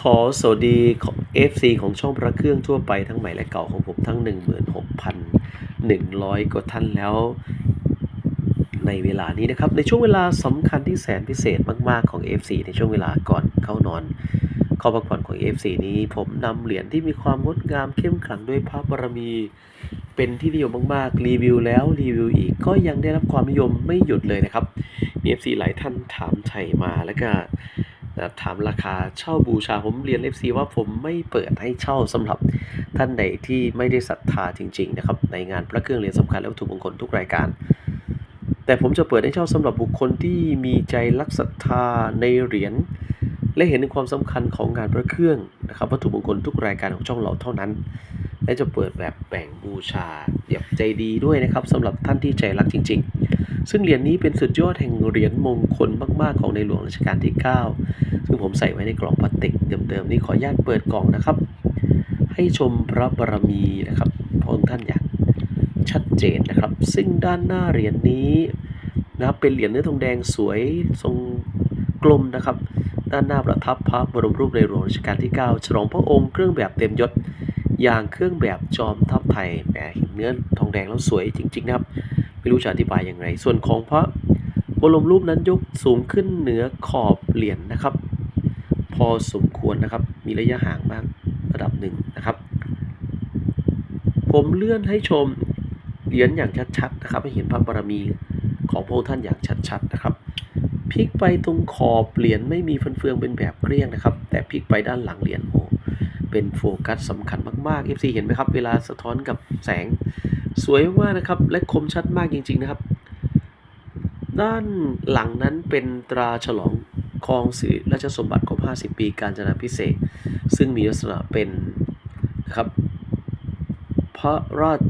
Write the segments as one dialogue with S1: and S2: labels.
S1: ขอสวัสดีของ FC ของช่องพระเครื่องทั่วไปทั้งใหม่และเก่าของผมทั้ง 16,100 กว่าท่านแล้ว ในเวลานี้นะครับ ในช่วงเวลาสำคัญที่แสนพิเศษมาก ๆ ของ FC ในช่วงเวลาก่อนเข้านอนเข้าพักผ่อนของ FC นี้ผมนำเหรียญที่มีความงดงามเข้มขลังด้วยพระบารมี เป็นที่นิยมมาก ๆ รีวิวแล้วรีวิวอีกก็ยังได้รับความนิยมไม่หยุดเลยนะครับมี FC หลายท่านถามไถ่มาแล้วก็ นะถามราคาเช่าบูชาผมเรียน FC ว่าผมไม่เปิดให้เช่าสำหรับท่านใดที่ไม่ได้ศรัทธาจริงๆนะครับในงานพระเครื่องเหรียญสำคัญและวัตถุมงคลทุกรายการ แต่ผมจะเปิดให้เช่าสำหรับบุคคลที่มีใจรักศรัทธาในเหรียญและเห็นถึงความสำคัญของงานพระเครื่องนะครับวัตถุมงคลทุกรายการของช่องเราเท่านั้น และจะเปิดแบบแบ่งบูชาแบบใจดีด้วยนะครับสำหรับท่านที่ใจรักจริง ๆ ซึ่งเหรียญนี้เป็นสุดยอดแห่งเหรียญมงคลมาก ๆ ของในหลวงรัชกาลที่ 9 ซึ่งผมใส่ไว้ในกล่องพลาสติกเดิมๆนี้ขออนุญาตเปิดกล่องนะครับ ให้ชมพระบารมีนะครับพระองค์ท่านอย่างชัดเจนนะครับ ซึ่งด้านหน้าเหรียญนี้นะครับเป็นเหรียญเนื้อทองแดงสวยทรงกลมนะครับ ด้านหน้าประทับพระบรมรูปในหลวงรัชกาลที่ 9 ฉลองพระองค์เครื่องแบบเต็มยศอย่างเครื่องแบบจอมทัพไทยแหมเห็นเนื้อทองแดงแล้วสวยจริง ๆ นะครับ ไม่รู้จะอธิบายอย่างไร ส่วนของพระบรมรูปนั้นยกสูงขึ้นเหนือขอบเหรียญนะครับ พอสมควรนะครับ มีระยะห่างมากระดับหนึ่งนะครับ ผมเลื่อนให้ชมเหรียญอย่างชัดๆนะครับ ให้เห็นพระบารมีของพระองค์ท่านอย่างชัดๆนะครับพลิกไปตรงขอบเหรียญไม่มีฟันเฟืองเป็นแบบเกลี้ยงนะครับ แต่พลิกไปด้านหลังเหรียญโอ้เป็นโฟกัสสำคัญมากๆ FC เห็นไหมครับ เวลาสะท้อนกับแสงสวยมากนะครับ และคมชัดมากจริง ๆนะครับ ด้านหลังนั้นเป็นตราฉลอง ครองสิริราชสมบัติครบ50 ปีการจนาพิเศษ ซึ่งมีลักษณะเป็นนะครับพระราช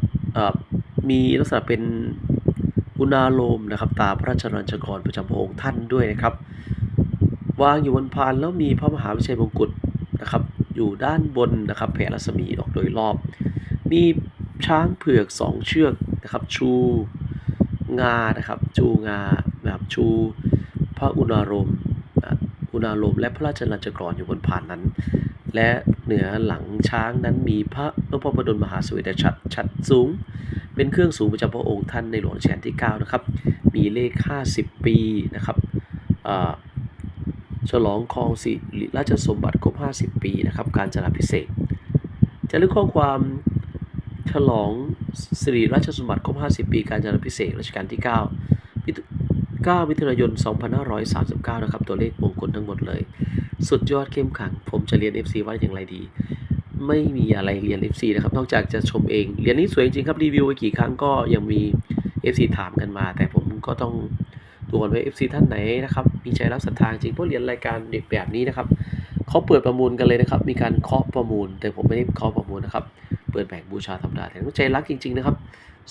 S1: มีลักษณะเป็นอุณาโลมนะครับตาพระราชรัญจกรประจำพระองค์ท่านด้วยนะครับวางอยู่บนพานแล้วมีพระมหาวิชัยมงกุฎนะครับอยู่ด้านบนนะครับแผ่รัศมีออกโดยรอบ มีช้างเผือกสองเชือกนะครับชูงานะครับชูงานะครับชูพระอุณาโลม อุณาโลมและพระราชรัญจกรอยู่บนพานนั้น และเหนือหลังช้างนั้นมีพระนพดลมหาสวยดชัดชัดสูง เป็นเครื่องสูงประจำพระองค์ท่านในหลวงรัชกาลที่9นะครับ มีเลข 50 ปีนะครับฉลองครองสิริราชสมบัติครบ 50 ปีนะครับ การจนาพิเศษ จะลึกข้อความฉลองสิริราชสมบัติครบ 50 ปี การจนาพิเศษรัชกาลที่ 9 9 มิถุนายน 2539 นะครับ ตัวเลขมงคลทั้งหมดเลย สุดยอดเข้มขัง ผมจะเรียน FC ว่าอย่างไรดี ไม่มีอะไรเรียน FC นะครับ นอกจากจะชมเองเหรียญนี้สวยจริงครับ รีวิวไปกี่ครั้งก็ยังมี FC ถามกันมา แต่ผมก็ต้องดูก่อนว่า FC ท่านไหนนะครับ มีใจรักศรัทธาจริงเพราะเรียนรายการเด็กแบบนี้นะครับ เขาเปิดประมูลกันเลยนะครับ มีการเคาะประมูล แต่ผมไม่ได้เคาะประมูลนะครับ เปิดแบ่งบูชาธรรมดาแต่ต้องใจรักจริง ๆ นะครับ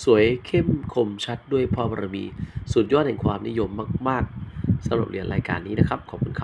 S1: สวยเข้มคมชัดด้วยพระบารมี สุดยอดแห่งความนิยมมาก ๆสำหรับเหรียญรายการนี้นะครับ ขอบคุณครับ